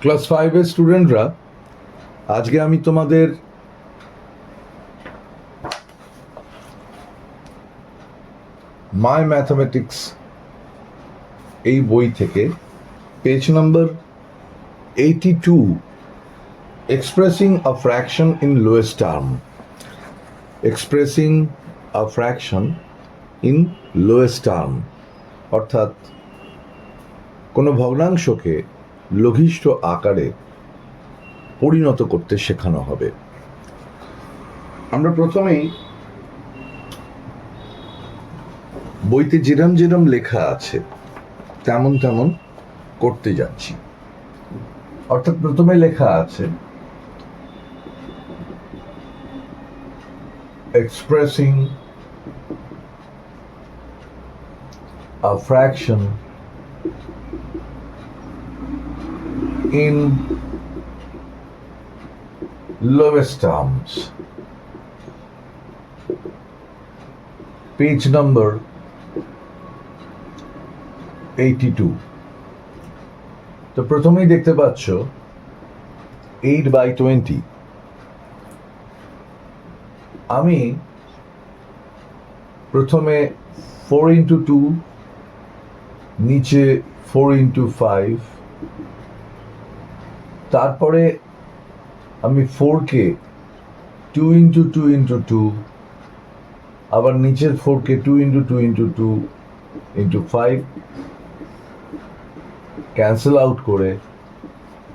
Class ফাইভের স্টুডেন্টরা আজকে আমি তোমাদের মাই ম্যাথামেটিক্স এই বই থেকে page number eighty two expressing a fraction in lowest term expressing a fraction in lowest term অর্থাৎ কোনো ভগ্নাংশকে লঘিষ্ঠ আকারে পরিণত করতে শেখানো হবে। আমরা প্রথমেই বইতে যেরম যেরম লেখা আছে, তেমন তেমন করতে যাচ্ছি। অর্থাৎ প্রথমে লেখা আছে expressing a fraction in lowest terms. Page number 82. তো প্রথমেই দেখতে পাচ্ছ এইট বাই টোয়েন্টি আমি প্রথমে ফোর ইন্টু টু নিচে ফোর ইন্টু ফাইভ তারপরে আমি ফোর কে two into two into two আবার নিচের ফোর কে two into two into two into five cancel out করে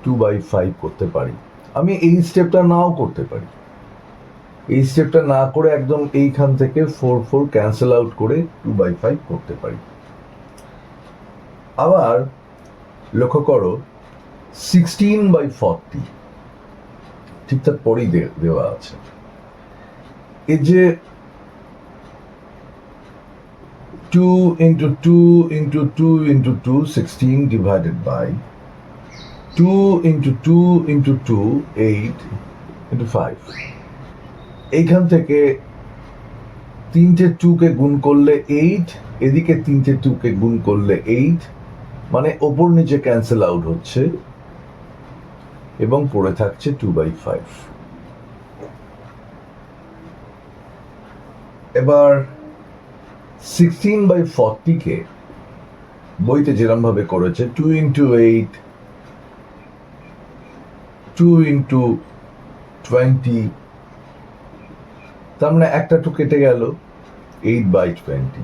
টু বাই ফাইভ করতে পারি। আমি এই স্টেপটা নাও করতে পারি। এই স্টেপটা না করে একদম এইখান থেকে ফোর ফোর ক্যান্সেল আউট করে টু বাই ফাইভ করতে পারি। আবার লক্ষ্য করো সিক্সটিন বাই ফর্টি ঠিক তার পরেই দেওয়া আছে। এই যে two into two into two into two sixteen divided by two into two into two eight into five এইখান থেকে তিনটে টুকে গুণ করলে এইট এদিকে তিনটে টুকে গুণ করলে এইট মানে ওপর নিচে ক্যান্সেল আউট হচ্ছে। এবং পড়ে থাকছে টু বাই ফাইভ এবার সিক্সটিন বাই ফর্টিকে বইতে যেরম ভাবে করেছে two into eight two into twenty তার মানে একটা টু কেটে গেল এইট বাই টোয়েন্টি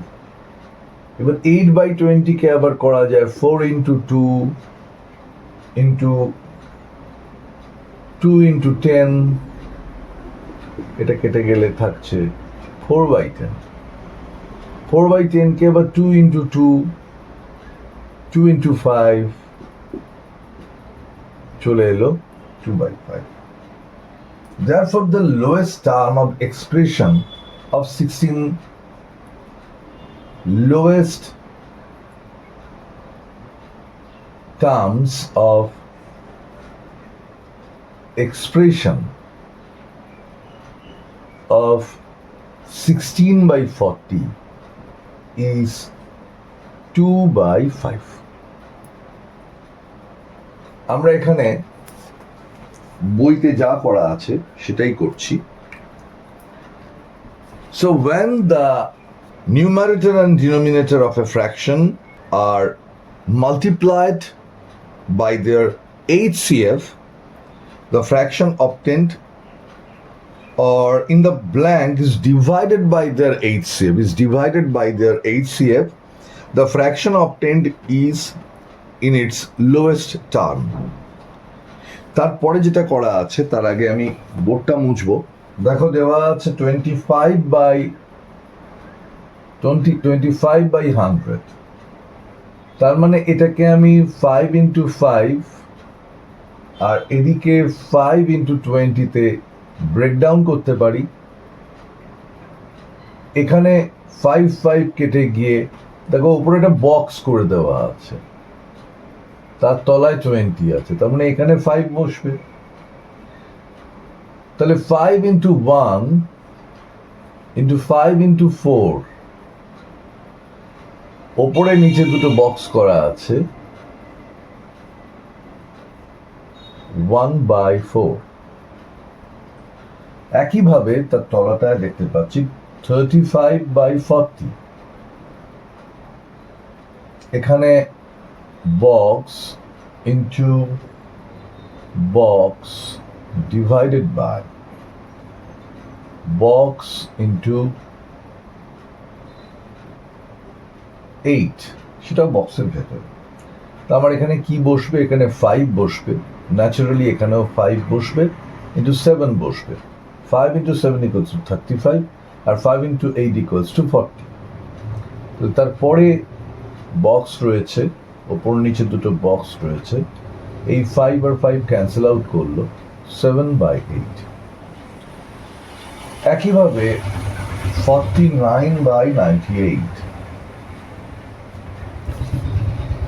এবার এইট বাই টোয়েন্টিকে আবার করা যায় four into two into two into ten এটা কেটে গেলে থাকছে four by ten four by টেনকে আবার two into two two into five চলে এলো two by five Therefore, the lowest term of expression of 16 lowest terms of expression of 16 by 40 is 2 by 5 আমরা এখানে বইতে যা পড়া আছে সেটাই করছি So when the numerator and denominator of a fraction are multiplied by their HCF, the fraction obtained or in the blank is divided by their HCF, is divided by their HCF, the fraction obtained is in its lowest term. তারপরে যেটা করা আছে তার আগে আমি বোর্ডটা মুছবো দেখো দেওয়া আছে twenty five by twenty twenty five by hundred তার মানে এটাকে আমি ফাইভ ইন্টু ফাইভ আর এদিকে ফাইভ ইন্টু টোয়েন্টিতে ব্রেকডাউন করতে পারি। এখানে ফাইভ ফাইভ কেটে গিয়ে, দেখো উপরে একটা বক্স করে দেওয়া আছে। তার তলায় টোয়েন্টি আছে, তার মানে এখানে ফাইভ বসবে। তাহলে five into one into five into four ওপরে নিচে দুটো বক্স করা আছে। One by four. একইভাবে তার তলাটায় দেখতে পাচ্ছি থার্টি ফাইভ বাই ফর্টি। এখানে box into box divided by box into eight সেটাও বক্সের ভেতরে। তো আমার এখানে কি বসবে? এখানে ফাইভ বসবে। ন্যাচারালি এখানেও ফাইভ বসবে ইন্টু সেভেন বসবে। Five into seven equals to thirty five R five into eight equals to forty তো তারপরে বক্স রয়েছে, ওপর নিচে দুটো বক্স রয়েছে। এই ফাইভ আর ফাইভ ক্যান্সেল আউট করল সেভেন বাই এইট একইভাবে forty nine by ninety eight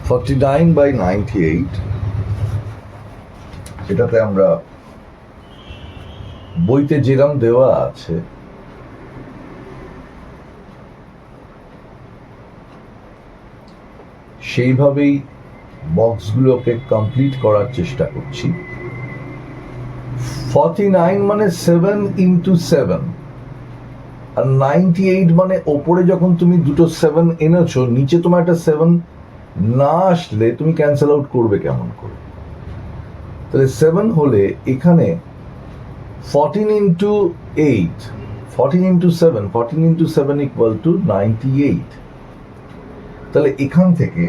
forty nine by ninety eight এটাতে আমরা বইতে যেরম দেওয়া আছে, সেইভাবেই বক্সগুলোকে কমপ্লিট করার চেষ্টা করছি। ফর্টি নাইন মানে সেভেন ইন্টু সেভেন আর নাইনটি এইট মানে ওপরে যখন তুমি দুটো সেভেন এনেছো, নিচে তোমার একটা সেভেন না আসলে তুমি ক্যান্সেল আউট করবে কেমন করে? তাহলে সেভেন হলে এখানে fourteen into eight fourteen into seven fourteen into seven equal to ninety eight তাহলে এখান থেকে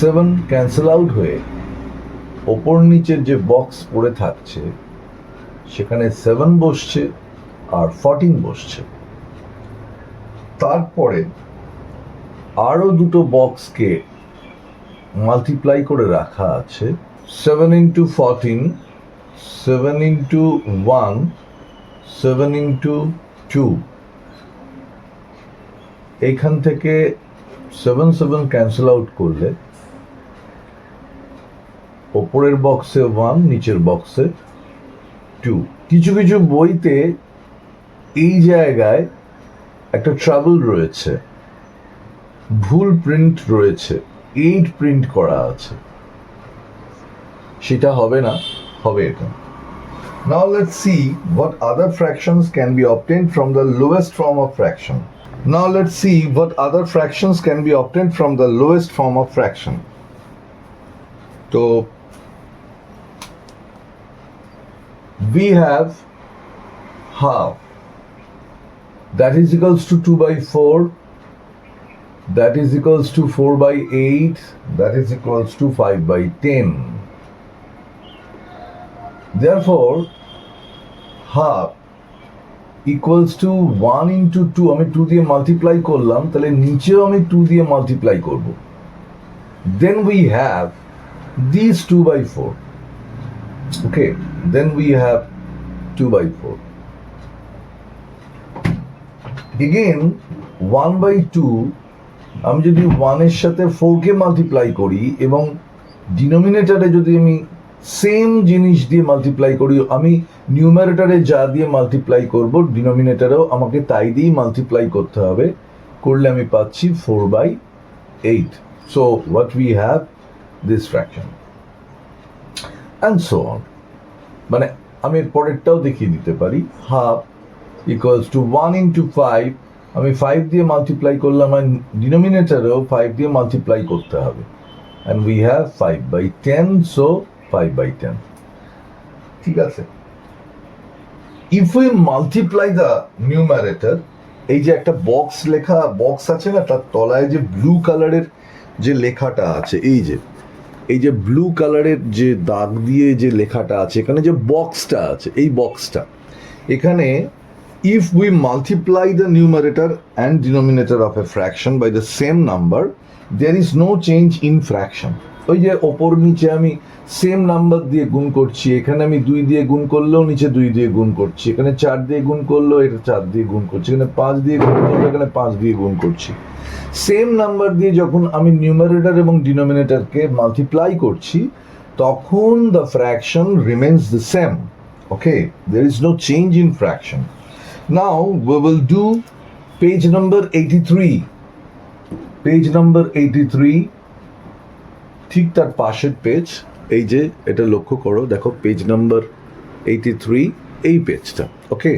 সেভেন ক্যান্সেল আউট হয়ে ওপর নিচের যে বক্স পড়ে থাকছে, সেখানে সেভেন বসছে আর ফর্টিন বসছে। তারপরে আরও দুটো বক্সকে মাল্টিপ্লাই করে রাখা আছে seven into fourteen seven into one seven into two এইখান থেকে সেভেন সেভেন ক্যান্সেল আউট করলে, ওপরের বক্সে ওয়ান নিচের বক্সে টু কিছু কিছু বইতে এই জায়গায় একটা ট্রাবল রয়েছে, ভুল প্রিন্ট রয়েছে। এইট প্রিন্ট করা আছে সেটা হবে না হবে এটা Now let's see what other fractions can be obtained from the lowest form of fraction. Now let's see what other fractions can be obtained from the lowest form of fraction. So we have half that is equals to 2 by 4 that is equals to 4 by 8 that is equals to 5 by 10 therefore, half equals to one into two আমি two দিয়ে multiply করলাম, তাহলে নিচেও আমি two দিয়ে multiply করব। Then we have this two by four okay then we have two by four again one by two আমি যদি ওয়ানের সাথে ফোরকে মাল্টিপ্লাই করি এবং ডিনোমিনেটারে যদি আমি সেম জিনিস দিয়ে মাল্টিপ্লাই করি, আমি নিউমারেটারে যা দিয়ে মাল্টিপ্লাই করব ডিনোমিনেটারেও আমাকে তাই দিয়েই মাল্টিপ্লাই করতে হবে। করলে আমি পাচ্ছি four by eight so what we have this fraction and so on মানে আমি এর পরেরটাও দেখিয়ে দিতে পারি। Half equals to one into five আমি ফাইভ দিয়ে মাল্টিপ্লাই করলাম আর ডিনোমিনেটারেও ফাইভ দিয়ে মাল্টিপ্লাই করতে হবে। And we have five by ten so five by ten ঠিক আছে? If we multiply the numerator এই যে একটা বক্স লেখা বক্স আছে না, তার তলায় যে ব্লু কালারের যে লেখাটা আছে, এই যে এই যে ব্লু কালারের যে দাগ দিয়ে যে লেখাটা আছে, এখানে যে বক্সটা আছে, এই বক্সটা এখানে if we multiply the numerator and denominator of a fraction by the same number, there is no change in fraction. ওই যে ওপর নিচে আমি সেম নাম্বার দিয়ে গুণ করছি, এখানে আমি দুই দিয়ে গুণ করলেও নিচে দুই দিয়ে গুণ করছি, এখানে চার দিয়ে গুণ করলেও এটা চার দিয়ে গুণ করছি, এখানে পাঁচ দিয়ে গুণ করলেও এখানে পাঁচ দিয়ে গুণ করছি। সেম নাম্বার দিয়ে যখন আমি নিউমারেটর এবং ডিনোমিনেটরকে মাল্টিপ্লাই করছি, তখন the fraction remains the same okay there is no change in fraction Now, we will do page number 83. Page number 83. ঠিক তার পাশের পেজ এই যে এটা লক্ষ্য করো, দেখো পেজ নাম্বার এইটি থ্রি এই পেজটা ওকে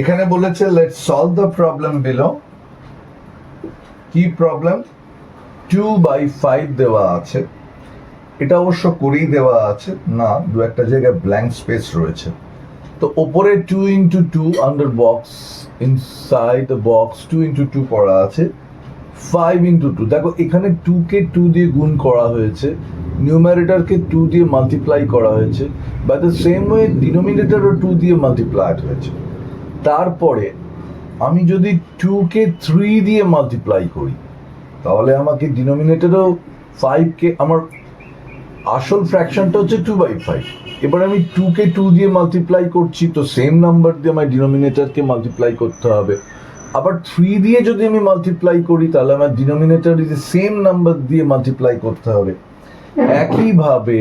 এখানে বলেছে let solve the problem below কি প্রবলেম টু বাই ফাইভ দেওয়া আছে। এটা অবশ্য করেই দেওয়া আছে। না, দু একটা জায়গায় ব্ল্যাঙ্ক স্পেস রয়েছে। তো ওপরে two into two under box inside the box two into two করা আছে ফাইভ ইন্টু টু দেখো, এখানে টুকে টু দিয়ে গুণ করা হয়েছে নিউমারেটারকে টু দিয়ে মাল্টিপ্লাই করা হয়েছে বাই দ্য সেম ওয়ে ডিনোমিনেটারও টু দিয়ে মাল্টিপ্লাইড হয়েছে। তারপরে আমি যদি টুকে থ্রি দিয়ে মাল্টিপ্লাই করি, তাহলে আমাকে ডিনোমিনেটারও ফাইভকে আমার আসল ফ্র্যাকশনটা হচ্ছে টু বাই ফাইভ এবার আমি টুকে টু দিয়ে মাল্টিপ্লাই করছি, তো সেম নাম্বার দিয়ে আমার ডিনোমিনেটারকে মাল্টিপ্লাই করতে হবে। আবার থ্রি দিয়ে যদি আমি মাল্টিপ্লাই করি, তাহলে আমার ডিনোমিনেটার ইজ সেম নাম্বার দিয়ে মাল্টিপ্লাই করতে হবে। একইভাবে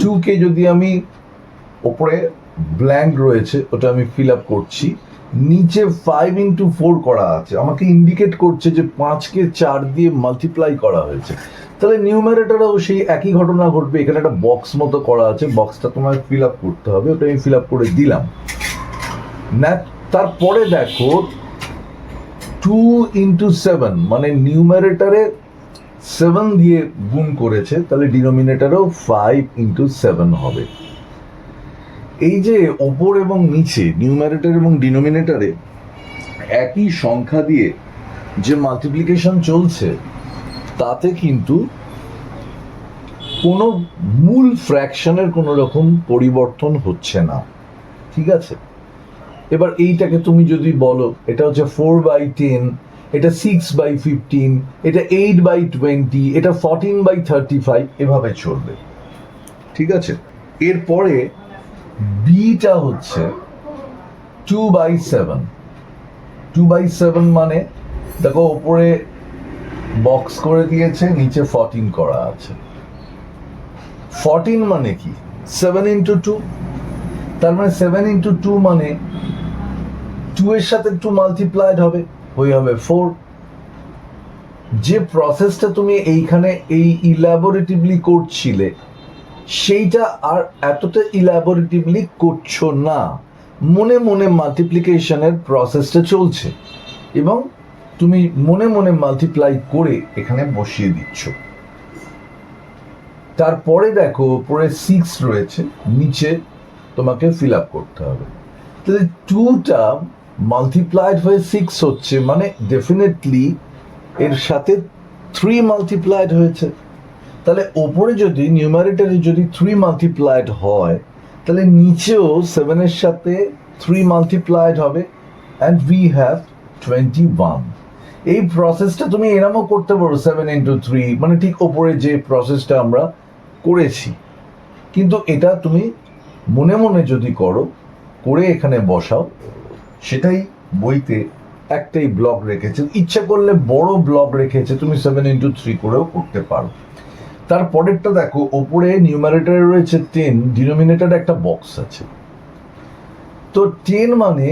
টুকে যদি আমি ওপরে ব্ল্যাঙ্ক রয়েছে, ওটা আমি ফিল আপ করছি নিচে ফাইভ ইন্টু ফোর করা আছে। আমাকে ইন্ডিকেট করছে যে পাঁচকে চার দিয়ে মাল্টিপ্লাই করা হয়েছে। তাহলে নিউমারেটারও সেই একই ঘটনা ঘটবে। এখানে একটা বক্স মতো করা আছে। বক্সটা তোমার ফিল আপ করতে হবে। ওটা আমি ফিল আপ করে দিলাম। না তারপরে দেখো টু ইন্টু সেভেন মানে নিউমারেটারে সেভেন দিয়ে গুণ করেছে। তাহলে ডিনোমিনেটারও ফাইভ ইন্টু সেভেন হবে। এই যে ওপর এবং নিচে নিউমারেটর এবং ডিনোমিনেটরে একই সংখ্যা দিয়ে যে মাল্টিপ্লিকেশন চলছে, তাতে কিন্তু কোনো মূল ফ্র্যাকশনের কোনো রকম পরিবর্তন হচ্ছে না। ঠিক আছে? এবার এইটাকে তুমি যদি বলো, এটা হচ্ছে ফোর বাই টেন এটা সিক্স বাই ফিফটিন এটা এইট বাই টোয়েন্টি এটা ফর্টিন বাই থার্টি ফাইভ এভাবে চলবে। ঠিক আছে? এরপরে বিটা হচ্ছে two by seven two by seven মানে দেখো ওপরে বক্স করে দিয়েছে, নিচে ফর্টিন করা আছে। ফর্টিন মানে কি? সেভেন ইন্টু টু তার মানে সেভেন ইন্টু টু মানে টু এর সাথে টু মাল্টিপ্লাইড হবে ওই হবে ফোর যে প্রসেসটা তুমি এইখানে এই ইলাবোরেটিভলি করছিলে সেইটা আর এতটা ইলাবোরেটিভলি করছ না। মনে মনে মাল্টিপ্লিকেশনের প্রসেসটা চলছে এবং তুমি মনে মনে মাল্টিপ্লাই করে এখানে বসিয়ে দিচ্ছ। তারপরে দেখো, উপরে সিক্স রয়েছে, নিচে তোমাকে ফিল আপ করতে হবে। তাহলে টুটা মাল্টিপ্লাইড হয়ে সিক্স হচ্ছে মানে ডেফিনেটলি এর সাথে থ্রি মাল্টিপ্লাইড হয়েছে। তাহলে ওপরে যদি নিউমারেটারে যদি থ্রি মাল্টিপ্লাইড হয়, তাহলে নিচেও সেভেনের সাথে থ্রি মাল্টিপ্লাইড হবে and we have twenty one এই প্রসেসটা তুমি এরমও করতে পারো সেভেন ইন্টু থ্রি মানে ঠিক ওপরে যে প্রসেসটা আমরা করেছি। কিন্তু এটা তুমি মনে মনে যদি করো, করে এখানে বসাও, সেটাই বইতে একটাই ব্লক রেখেছে। ইচ্ছা করলে বড় ব্লক রেখেছে, তুমি সেভেন ইন্টু থ্রি করেও করতে পারো। তারপরেরটা দেখো, ওপরে নিউমারেটারে রয়েছে টেন ডিনোমিনেটার একটা বক্স আছে। তো টেন মানে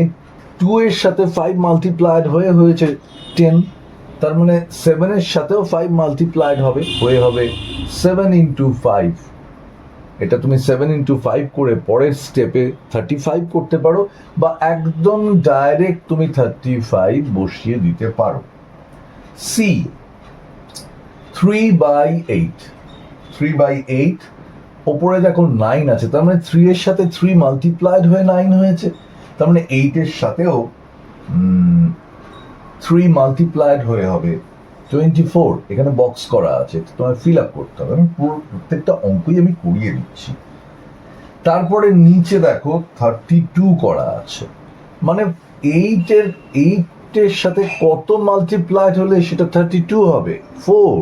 টু এর সাথে ফাইভ মাল্টিপ্লাইড হয়ে হয়েছে টেন তার মানে সেভেনের সাথেও ফাইভ মাল্টিপ্লাইড হবে, হয়ে হবে সেভেন ইন্টু ফাইভ এটা তুমি সেভেন ইন্টু ফাইভ করে পরের স্টেপে থার্টি ফাইভ করতে পারো বা একদম ডাইরেক্ট তুমি থার্টি ফাইভ বসিয়ে দিতে পারো। C three by eight three by eight ওপরে দেখো নাইন আছে, তার মানে থ্রি এর সাথে থ্রি মাল্টিপ্লাইড হয়ে নাইন হয়েছে, তার মানে এইটের সাথেও থ্রি মাল্টিপ্লাইড হয়ে হবে টোয়েন্টি ফোর এখানে বক্স করা আছে তোমার ফিল আপ করতে হবে, আমি পুরো প্রত্যেকটা অঙ্কই আমি করিয়ে দিচ্ছি। তারপরে নিচে দেখো থার্টি টু করা আছে মানে এইটের এইটের সাথে কত মাল্টিপ্লাইড হলে সেটা থার্টি টু হবে? ফোর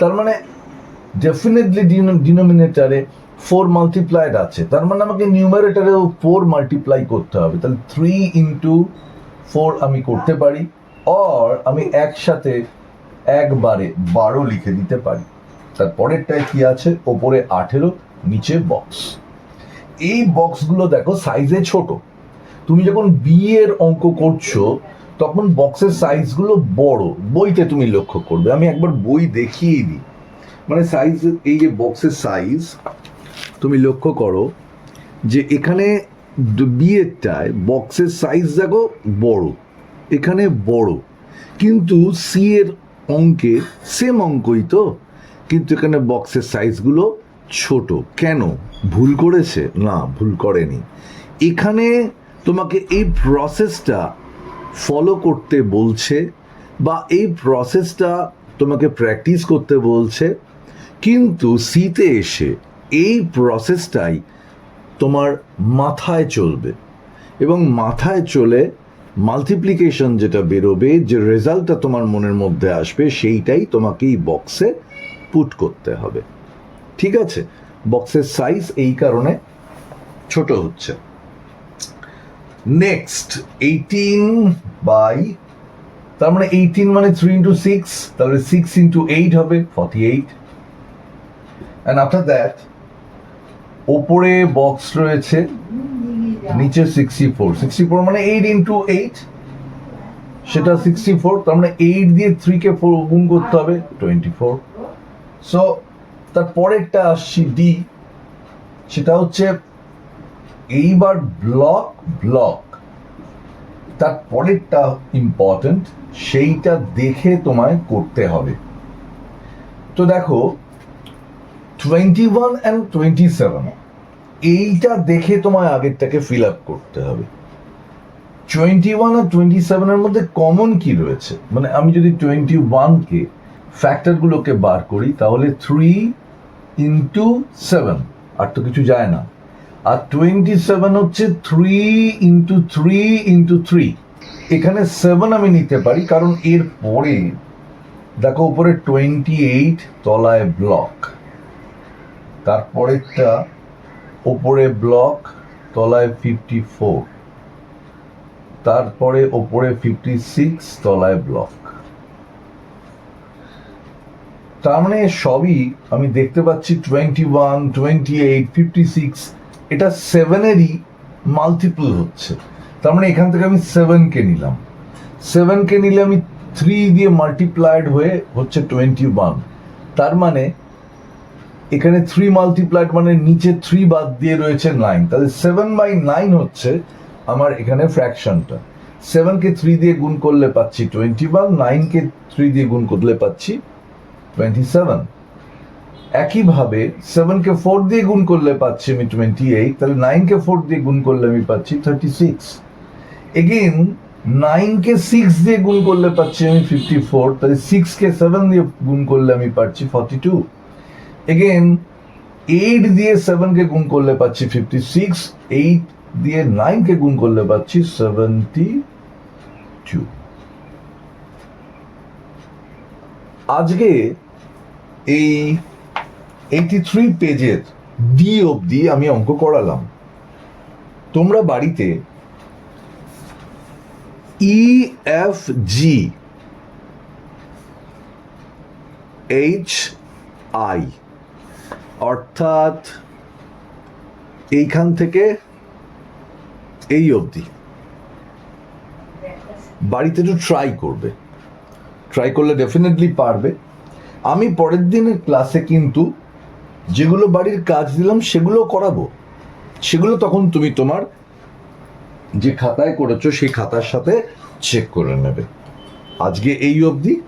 তার মানে ডেফিনেটলি ডিনোমিনেটারে ফোর মাল্টিপ্লাইড আছে। তার মানে আমাকে নিউমারেটারেও ফোর মাল্টিপ্লাই করতে হবে। তাহলে থ্রি ইন্টু ফোর আমি করতে পারি অর আমি একসাথে একবারে বারো লিখে দিতে পারি। তার পরেরটায় কি আছে? ওপরে আঠেরো, নিচে বক্স এই বক্সগুলো দেখো সাইজে ছোট। তুমি যখন বি এর অঙ্ক করছ, তখন বক্সের সাইজগুলো বড়। বইতে তুমি লক্ষ্য করবে। আমি একবার বই দেখিয়ে দিই। মানে সাইজ এই যে বক্সের সাইজ তুমি লক্ষ্য করো যে এখানে বিয়েরটায় বক্সের সাইজ দেখো বড়, এখানে বড়। কিন্তু সি এর অঙ্কে সেম অঙ্কই তো, কিন্তু এখানে বক্সের সাইজগুলো ছোট। কেন? ভুল করেছে? না, ভুল করেনি। এখানে তোমাকে এই প্রসেসটা ফলো করতে বলছে বা এই প্রসেসটা তোমাকে প্র্যাকটিস করতে বলছে কিন্তু সিতে এসে এই প্রসেসটাই তোমার মাথায় চলবে। এবং মাথায় চলে মাল্টিপ্লিকেশন যেটা বেরোবে, যে রেজাল্টটা তোমার মনের মধ্যে আসবে, সেইটাই তোমাকে এই বক্সে পুট করতে হবে। ঠিক আছে? বক্সের সাইজ এই কারণে ছোট হচ্ছে। নেক্সট এইটিন বাই তার মানে এইটিন মানে থ্রি ইন্টু সিক্স তাহলে সিক্স ইন্টু এইট হবে forty eight and after that ওপরে বক্স রয়েছে, নিচে সিক্সটি ফোর সিক্সটি ফোর মানে এইট ইন্টু এইট সেটা সিক্সটি ফোর তার মানে এইট দিয়ে থ্রিকে ফোর গুণ করতে হবে টোয়েন্টি ফোর সো তার পরেরটা আসছি ডি সেটা হচ্ছে এইবার ব্লক ব্লক তার পরেরটা ইম্পর্ট্যান্ট সেইটা দেখে তোমায় করতে হবে। তো দেখো twenty one and twenty seven এইটা দেখে তোমায় আগেরটাকে ফিল আপ করতে হবে। টোয়েন্টি ওয়ান আর টোয়েন্টি সেভেনের মধ্যে কমন কি রয়েছে? মানে আমি যদি টোয়েন্টি ওয়ানকে ফ্যাক্টরগুলোকে বার করি, তাহলে থ্রি ইন্টু সেভেন আর তো কিছু যায় না। আর টোয়েন্টি সেভেন হচ্ছে three into three into three এখানে সেভেন আমি নিতে পারি, কারণ এর পরে, দেখো উপরে টোয়েন্টি এইট তলায় ব্লক তারপরেরটা ওপরে ব্লক, তলায় ফিফটি ফোর তারপরে ওপরে ফিফটি সিক্স তলায় ব্লক। তার মানে সবই আমি দেখতে পাচ্ছি twenty one twenty eight fifty six এটা সেভেনেরই মাল্টিপল হচ্ছে। তার মানে এখান থেকে আমি সেভেনকে নিলাম। সেভেনকে নিলে আমি থ্রি দিয়ে মাল্টিপ্লাইড হয়ে হচ্ছে টোয়েন্টি ওয়ান তার মানে এখানে থ্রি মাল্টিপ্লাইড মানে নিচে থ্রি বাদ দিয়ে রয়েছে নাইন তাহলে সেভেন বাই নাইন হচ্ছে আমার এখানে ফ্র্যাকশনটা সেভেনকে থ্রি দিয়ে গুণ করলে পাচ্ছি টোয়েন্টি ওয়ান নাইনকে থ্রি দিয়ে গুণ করলে পাচ্ছি টোয়েন্টি সেভেন একইভাবে সেভেনকে ফোর দিয়ে গুণ করলে পাচ্ছি আমি টোয়েন্টি এইট তাহলে নাইনকে ফোর দিয়ে গুণ করলে আমি পাচ্ছি থার্টি সিক্স এগেন নাইনকে সিক্স দিয়ে গুণ করলে পাচ্ছি আমি ফিফটি ফোর তাহলে সিক্সকে সেভেন দিয়ে গুণ করলে আমি পাচ্ছি ফর্টি টু এগেন এইট দিয়ে সেভেনকে গুণ করলে পাচ্ছি ফিফটি সিক্স এইট দিয়ে নাইনকে গুণ করলে পাচ্ছি সেভেন্টি টু আজকে এই এইটি থ্রি পেজের ডি অবধি আমি অঙ্ক করালাম। তোমরা বাড়িতে E F G H I অর্থাৎ এইখান থেকে এই অবধি। বাড়িতে একটু ট্রাই করবে। ট্রাই করলে ডেফিনেটলি পারবে। আমি পরের দিনের ক্লাসে কিন্তু যেগুলো বাড়ির কাজ দিলাম সেগুলো করাবো। সেগুলো তখন তুমি তোমার যে খাতায় করেছ, সেই খাতার সাথে চেক করে নেবে। আজকে এই অবধি।